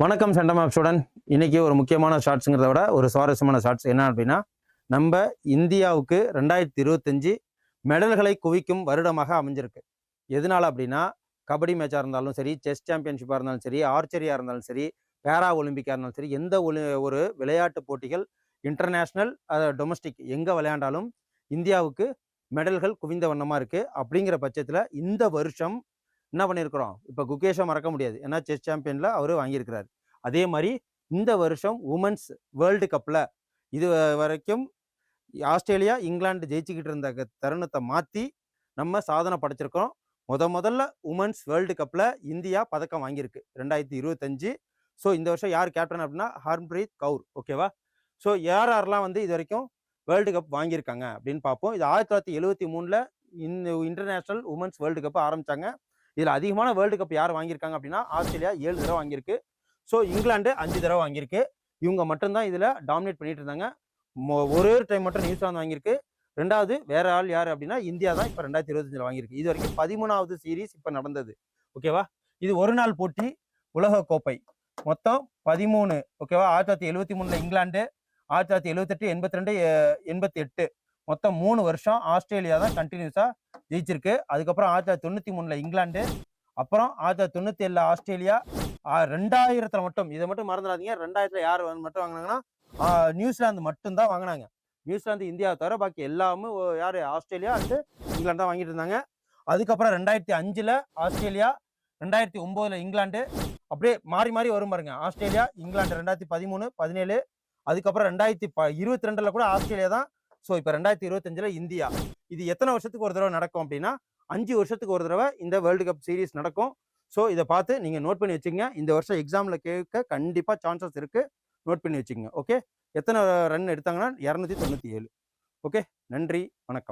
வணக்கம் centum app student இன்னைக்கு ஒரு முக்கியமான ஷார்ட்ஸுங்கிறத விட ஒரு சுவாரஸ்யமான ஷார்ட்ஸ் என்ன அப்படின்னா நம்ம இந்தியாவுக்கு ரெண்டாயிரத்தி இருபத்தஞ்சு மெடல்களை குவிக்கும் வருடமாக அமைஞ்சிருக்கு. எதனால அப்படின்னா கபடி மேட்சாக இருந்தாலும் சரி செஸ் சாம்பியன்ஷிப்பாக இருந்தாலும் சரி ஆர்ச்சரியாக இருந்தாலும் சரி பேரா ஒலிம்பிக்காக இருந்தாலும் சரி எந்த ஒலி ஒரு விளையாட்டு போட்டிகள் இன்டர்நேஷ்னல் டொமஸ்டிக் எங்கே விளையாண்டாலும் இந்தியாவுக்கு மெடல்கள் குவிந்த வண்ணமாக இருக்குது அப்படிங்கிற பட்சத்தில் இந்த வருஷம் என்ன பண்ணியிருக்கிறோம்? இப்போ குகேஷை மறக்க முடியாது. ஏன்னா செஸ் சாம்பியனில் அவர் வாங்கியிருக்கிறாரு. அதே மாதிரி இந்த வருஷம் உமன்ஸ் வேர்ல்டு கப்பில் இது வரைக்கும் ஆஸ்திரேலியா இங்கிலாந்து ஜெயிச்சுக்கிட்டு இருந்த தருணத்தை மாற்றி நம்ம சாதனை படைச்சிருக்கோம் முத முதல்ல உமன்ஸ் வேர்ல்டு கப்பில் இந்தியா பதக்கம் வாங்கியிருக்கு ரெண்டாயிரத்தி இருபத்தஞ்சு. ஸோ இந்த வருஷம் யார் கேப்டன் அப்படின்னா ஹர்ம்ப்ரீத் கவுர். ஓகேவா ஸோ யார் யாரெல்லாம் வந்து இது வரைக்கும் வேர்ல்டு கப் வாங்கியிருக்காங்க அப்படின்னு பார்ப்போம். இது ஆயிரத்தி தொள்ளாயிரத்தி எழுபத்தி மூணில் இந்த இன்டர்நேஷ்னல் உமன்ஸ் வேர்ல்டு கப் ஆரம்பித்தாங்க இதில் அதிகமான வேர்ல்டு கப் யார் வாங்கியிருக்காங்க அப்படின்னா ஆஸ்திரேலியா ஏழு தடவை வாங்கியிருக்கு. ஸோ இங்கிலாந்து அஞ்சு தடவை வாங்கியிருக்கு. இவங்க மட்டும்தான் இதில் டாமினேட் பண்ணிட்டு இருந்தாங்க. மொ- ஒரே ஒரு டைம் மட்டும் நியூசிலாந்து வாங்கியிருக்கு. ரெண்டாவது வேற ஆள் யார் அப்படின்னா இந்தியா தான் இப்போ ரெண்டாயிரத்தி இருபத்தஞ்சில் வாங்கியிருக்கு. இது வரைக்கும் பதிமூணாவது சீரீஸ் இப்போ நடந்தது. ஓகேவா இது ஒரு நாள் போட்டி உலக கோப்பை மொத்தம் பதிமூணு. ஓகேவா ஆயிரத்தி தொள்ளாயிரத்தி எழுபத்தி மூணுல இங்கிலாந்து ஆயிரத்தி தொள்ளாயிரத்தி எழுபத்தெட்டு எண்பத்தி ரெண்டு எண்பத்தி எட்டு. மொத்தம் மூணு வருஷம் ஆஸ்திரேலியா தான் கண்டினியூஸாக ஜெயிச்சிருக்கு. அதுக்கப்புறம் ஆயிரத்தி தொள்ளாயிரத்தி தொண்ணூற்றி மூணில் இங்கிலாந்து அப்புறம் ஆயிரத்தி தொள்ளாயிரத்தி தொண்ணூற்றி ஏழில் ஆஸ்திரேலியா ரெண்டாயிரத்தில் மட்டும் இதை மட்டும் மறந்துடாதீங்க. ரெண்டாயிரத்தில் யார் வந்து மட்டும் வாங்கினாங்கன்னா நியூசிலாந்து மட்டும்தான் வாங்கினாங்க. நியூசிலாந்து இந்தியாவை தவிர பாக்கி எல்லாமே ஓ, ஆஸ்திரேலியா அண்டு இங்கிலாந்து தான் வாங்கிட்டு இருந்தாங்க. அதுக்கப்புறம் ரெண்டாயிரத்தி அஞ்சில் ஆஸ்திரேலியா ரெண்டாயிரத்தி ஒம்போதில் இங்கிலாந்து அப்படியே மாறி மாறி வரும் பாருங்க. ஆஸ்திரேலியா இங்கிலாந்து ரெண்டாயிரத்தி பதிமூணு பதினேழு அதுக்கப்புறம் ரெண்டாயிரத்தி ப இருபத்தி ரெண்டில் கூட ஆஸ்திரேலியா தான் ஸோ இப்போ ரெண்டாயிரத்தி இருபத்தஞ்சில் இந்தியா. இது எத்தனை வருஷத்துக்கு ஒரு தடவை நடக்கும் அப்படின்னா அஞ்சு வருஷத்துக்கு ஒரு தடவை இந்த வேர்ல்டு கப் சீரிஸ் நடக்கும். ஸோ இதை பார்த்து நீங்கள் நோட் பண்ணி வச்சுங்க. இந்த வருஷம் எக்ஸாமில் கேட்க கண்டிப்பாக சான்சஸ் இருக்குது நோட் பண்ணி வச்சுங்க. ஓகே எத்தனை ரன் எடுத்தாங்கன்னா இரநூத்தி தொண்ணூற்றி ஏழு ஓகே நன்றி. வணக்கம்.